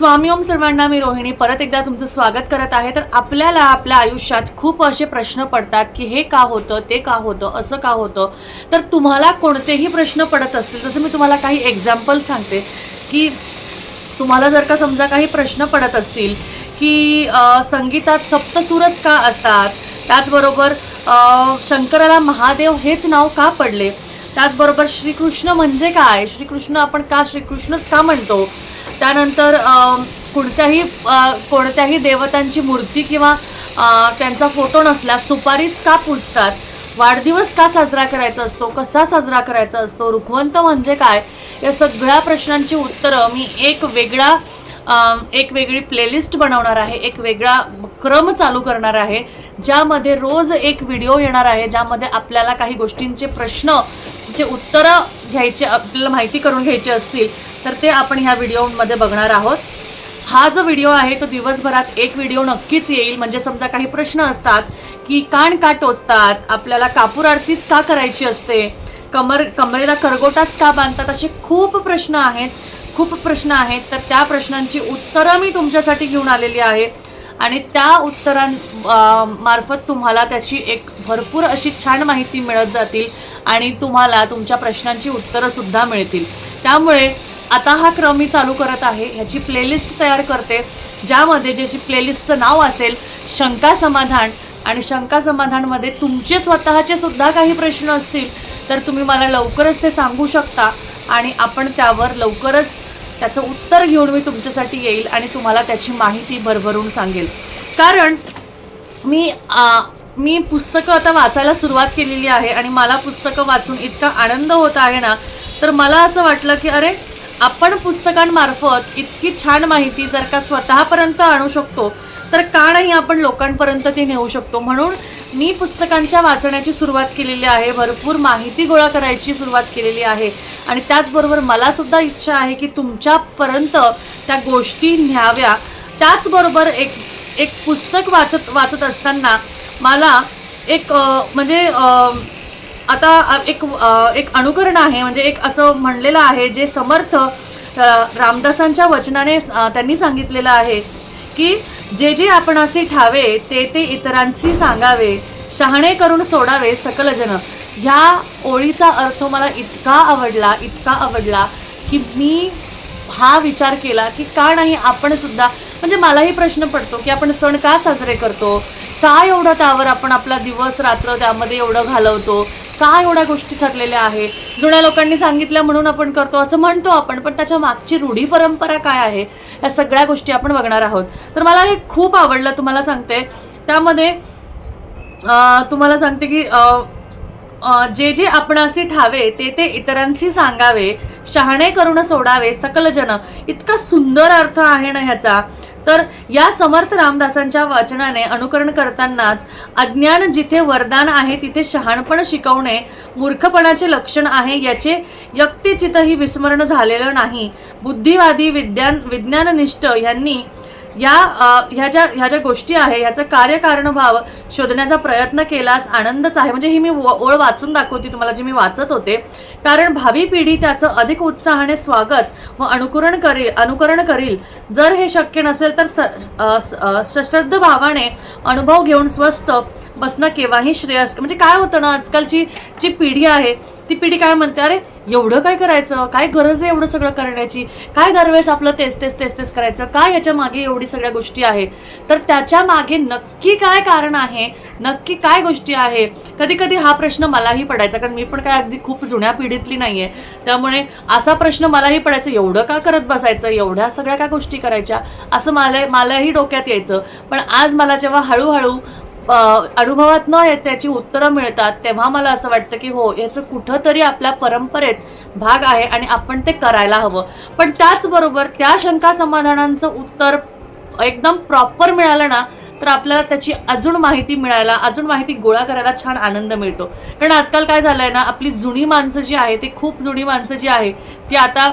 स्वामी ओम सर्वांना मी रोहिणी परत एकदा तुमचं स्वागत करत आहे. तर आपल्याला आपल्या आयुष्यात खूप असे प्रश्न पडतात की हे का होतं ते का होतं असं का होतं? तर तुम्हाला कोणतेही प्रश्न पडत असतील जसं मी तुम्हाला काही एक्झाम्पल सांगते की तुम्हाला जर का समजा काही प्रश्न पडत असतील की संगीतात सप्तसूरच का असतात? त्याचबरोबर शंकराला महादेव हेच नाव का पडले? त्याचबरोबर श्रीकृष्ण म्हणजे काय? श्रीकृष्ण आपण का श्रीकृष्णच का म्हणतो? त्यानंतर कोणत्याही कोणत्याही देवतांची मूर्ती किंवा त्यांचा फोटो नसल्यास सुपारीच का पुजतात? वाढदिवस का साजरा करायचा असतो? कसा साजरा करायचा असतो? रुखवंत म्हणजे काय? या सगळ्या प्रश्नांची उत्तरं मी एक वेगळा एक वेगळी प्लेलिस्ट बनवणार आहे. एक वेगळा क्रम चालू करणार आहे ज्यामध्ये रोज एक व्हिडिओ येणार आहे ज्यामध्ये आपल्याला काही गोष्टींचे प्रश्न जे उत्तरं घ्यायचे आपल्याला माहिती करून घ्यायचे असतील. तर ते आपण ह्या व्हिडिओमध्ये बघणार आहोत. हा जो व्हिडिओ आहे तो दिवसभरात एक व्हिडिओ नक्कीच येईल. म्हणजे समजा काही प्रश्न असतात की कान का टोचतात आपल्याला कापूर आरतीच का करायची असते कमर कमरेला करगोटाच का बांधतात असे खूप प्रश्न आहेत. खूप प्रश्न आहेत. तर त्या प्रश्नांची उत्तरं मी तुमच्यासाठी घेऊन आलेली आहे. आणि त्या उत्तरां मार्फत तुम्हाला त्याची एक भरपूर अशी छान माहिती मिळत जातील आणि तुम्हाला तुमच्या प्रश्नांची उत्तरंसुद्धा मिळतील. त्यामुळे आता हा क्रम मी चालू करत आहे. ह्याची प्लेलिस्ट तयार करते. ज्यामध्ये ज्याची प्लेलिस्टचं नाव असेल शंका समाधान. आणि शंका समाधानमध्ये तुमचे स्वतःचे सुद्धा काही प्रश्न असतील तर तुम्ही मला लवकरच ते सांगू शकता. आणि आपण त्यावर लवकरच त्याचं उत्तर घेऊन मी तुमच्यासाठी येईल आणि तुम्हाला त्याची माहिती भरभरून सांगेल. कारण मी आ, मी पुस्तकं आता वाचायला सुरुवात केलेली आहे आणि मला पुस्तकं वाचून इतका आनंद होत आहे ना तर मला असं वाटलं की अरे आपण पुस्तकांमार्फत इतकी छान माहिती जर का स्वतःपर्यंत आणू शकतो तर का नाही आपण लोकांपर्यंत ती नेऊ शकतो? म्हणून मी पुस्तकांच्या वाचण्याची सुरुवात केलेली आहे भरपूर माहिती गोळा करायची सुरुवात केलेली आहे. आणि त्याचबरोबर मलासुद्धा इच्छा आहे की तुमच्यापर्यंत त्या गोष्टी न्याव्या. त्याचबरोबर एक एक पुस्तक वाचत वाचत असताना मला एक म्हणजे आता एक एक अनुकरण आहे म्हणजे एक असं म्हणलेलं आहे जे समर्थ रामदासांच्या वचनाने त्यांनी सांगितलेलं आहे की जे जे आपणासी ठावे ते ते इतरांशी सांगावे शहाणे करून सोडावे सकलजन ह्या ओळीचा अर्थ मला इतका आवडला इतका आवडला की मी हा विचार केला की का नाही आपण सुद्धा म्हणजे मलाही प्रश्न पडतो की आपण सण का साजरे करतो? का एवढं त्यावर आपण आपला दिवस रात्र त्यामध्ये एवढं घालवतो? का एवढ्या गोष्टी ठरलेल्या आहेत? जुन्या लोकांनी सांगितल्या म्हणून आपण करतो असं म्हणतो आपण पण त्याच्या मागची रूढी परंपरा काय आहे? या सगळ्या गोष्टी आपण बघणार आहोत. तर मला हे खूप आवडलं तुम्हाला सांगते. त्यामध्ये तुम्हाला सांगते की जे जे आपणासी ठावे ते ते इतरांशी सांगावे शहाणे करून सोडावे सकल जन. इतका सुंदर अर्थ आहे ना ह्याचा. तर या समर्थ रामदासांच्या वाचनाने अनुकरण करतानाच अज्ञान जिथे वरदान आहे तिथे शहाणपण शिकवणे मूर्खपणाचे लक्षण आहे याचे व्यक्तिचितही विस्मरण झालेलं नाही. बुद्धिवादी विज्ञान विज्ञाननिष्ठ यांनी या ह्या ज्या ह्या ज्या गोष्टी आहे ह्याचं कार्यकारणभाव शोधण्याचा प्रयत्न केलास आनंदच आहे. म्हणजे ही मी ओ- ओळ वाचून दाखवते तुम्हाला जी मी वाचत होते. कारण भावी पिढी त्याचं अधिक उत्साहाने स्वागत व अनुकरण करेल अनुकरण करील. जर हे शक्य नसेल तर स- सश्रद्ध भावाने अनुभव घेऊन स्वस्त बसणं केव्हाही श्रेयस म्हणजे काय होतं ना आजकालची जी पिढी आहे ती पिढी काय म्हणते अरे एवढं काय करायचं? काय गरज आहे एवढं सगळं करण्याची? काय दरवेळेस आपलं तेच तेच तेच तेच करायचं? काय याच्या मागे एवढी सगळ्या गोष्टी आहे? तर त्याच्यामागे नक्की काय कारण आहे? नक्की काय गोष्टी आहे? कधी कधी हा प्रश्न मलाही पडायचा कारण मी पण काय अगदी खूप जुन्या पिढीतली नाही आहे त्यामुळे असा प्रश्न मलाही पडायचा एवढं का करत बसायचं? एवढ्या सगळ्या काय गोष्टी करायच्या? असं मला मलाही डोक्यात यायचं. पण आज मला जेव्हा हळूहळू अनुभवात न येत त्याची उत्तरं मिळतात तेव्हा मला असं वाटतं की हो याचं कुठंतरी आपल्या परंपरेत भाग आहे आणि आपण ते करायला हवं. पण त्याचबरोबर त्या शंका समाधानांचं उत्तर एकदम प्रॉपर मिळालं ना तर आपल्याला त्याची अजून माहिती मिळायला अजून माहिती गोळा करायला छान आनंद मिळतो. कारण आजकाल काय झालं आहे ना आपली जुनी माणसं जी आहे ती खूप जुनी माणसं जी आहे ती आता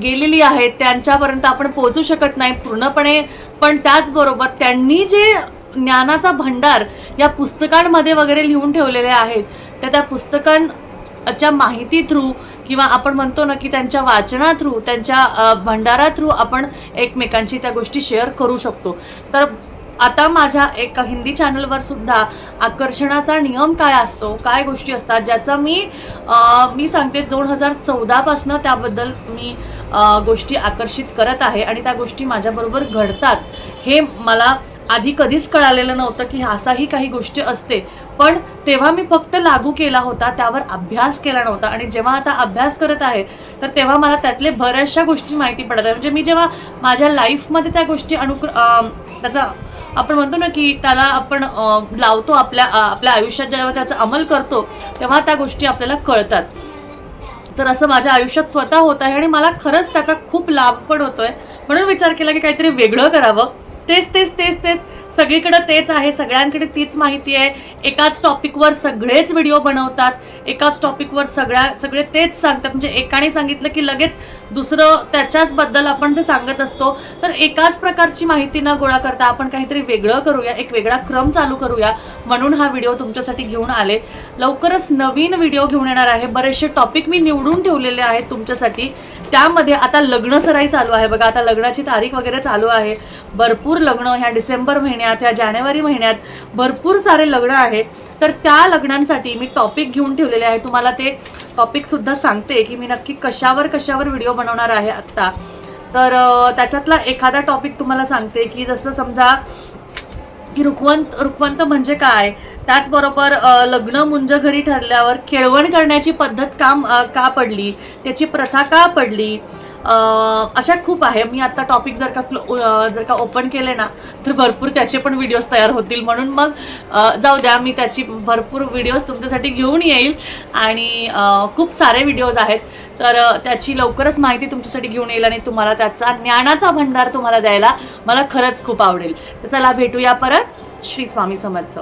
गेलेली आहेत त्यांच्यापर्यंत आपण पोहोचू शकत नाही पूर्णपणे. पण त्याचबरोबर त्यांनी जे ज्ञानाचा भंडार या पुस्तकांमध्ये वगैरे लिहून ठेवलेले आहेत. तर त्या पुस्तकां च्या माहिती थ्रू किंवा आपण म्हणतो ना की त्यांच्या वाचना थ्रू त्यांच्या भंडारा थ्रू आपण एकमेकांची त्या गोष्टी शेअर करू शकतो. तर आता माझ्या एका हिंदी चॅनलवर सुद्धा आकर्षणाचा नियम काय असतो काय गोष्टी असतात ज्याचा मी मी सांगते दोन हजार चौदापासनं त्याबद्दल मी गोष्टी आकर्षित करत आहे आणि त्या गोष्टी माझ्याबरोबर घडतात हे मला आधी कधीच कळालेलं नव्हतं की असाही काही गोष्टी असते. पण तेव्हा मी फक्त लागू केला होता त्यावर अभ्यास केला नव्हता. आणि जेव्हा आता अभ्यास करत आहे तर तेव्हा मला त्यातले बऱ्याचशा गोष्टी माहिती पडत आहे म्हणजे मी जेव्हा माझ्या लाईफमध्ये त्या गोष्टी अनुक्र त्याचा आपण म्हणतो ना की त्याला आपण लावतो आपल्या आपल्या आयुष्यात जेव्हा त्याचा अंमल करतो तेव्हा त्या गोष्टी आपल्याला कळतात. तर असं माझ्या आयुष्यात स्वतः होत आहे आणि मला खरंच त्याचा खूप लाभ पण होतोय. म्हणून विचार केला की काहीतरी वेगळं करावं. तेच तेच तेच तेच. सगळीकडं तेच आहे. सगळ्यांकडे तीच माहिती आहे. एकाच टॉपिकवर सगळेच व्हिडिओ बनवतात. एकाच टॉपिकवर सगळ्या सगळे तेच सांगतात. म्हणजे एकाने सांगितलं की लगेच दुसरं त्याच्याचबद्दल आपण ते सांगत असतो. तर एकाच प्रकारची माहिती न गोळा करता आपण काहीतरी वेगळं करूया. एक वेगळा क्रम चालू करूया. म्हणून हा व्हिडिओ तुमच्यासाठी घेऊन आले. लवकरच नवीन व्हिडिओ घेऊन येणार आहे. बरेचसे टॉपिक मी निवडून ठेवलेले आहेत तुमच्यासाठी. त्यामध्ये आता लग्न सराई चालू आहे. बघा आता लग्नाची तारीख वगैरे चालू आहे. भरपूर लग्न ह्या डिसेंबर महिन्यात ह्या जानेवारी महिन्यात भरपूर सारे लग्न आहे तर त्या लग्नांसाठी मी टॉपिक घेऊन ठेवलेले आहे. तुम्हाला ते टॉपिकसुद्धा सांगते की मी नक्की कशावर कशावर व्हिडिओ बनवणार आहे आत्ता. तर त्याच्यातला एखादा टॉपिक तुम्हाला सांगते की जसं समजा की रुखवंत रुखवंत म्हणजे काय? त्याचबरोबर लग्न मुंज घरी ठरल्यावर केळवण करण्याची पद्धत का का पडली? त्याची प्रथा का पडली? अशा खूप आहे. मी आता टॉपिक जर का क्लो- जर का ओपन केले ना तर भरपूर त्याचे पण व्हिडिओज तयार होतील. म्हणून मग जाऊ द्या मी त्याची भरपूर व्हिडिओज तुमच्यासाठी घेऊन येईल. आणि खूप सारे व्हिडिओज आहेत. तर त्याची लवकरच माहिती तुमच्यासाठी घेऊन येईल आणि तुम्हाला त्याचा ज्ञानाचा भंडार तुम्हाला द्यायला मला खरंच खूप आवडेल. तर चला भेटूया परत. श्री स्वामी समर्थ.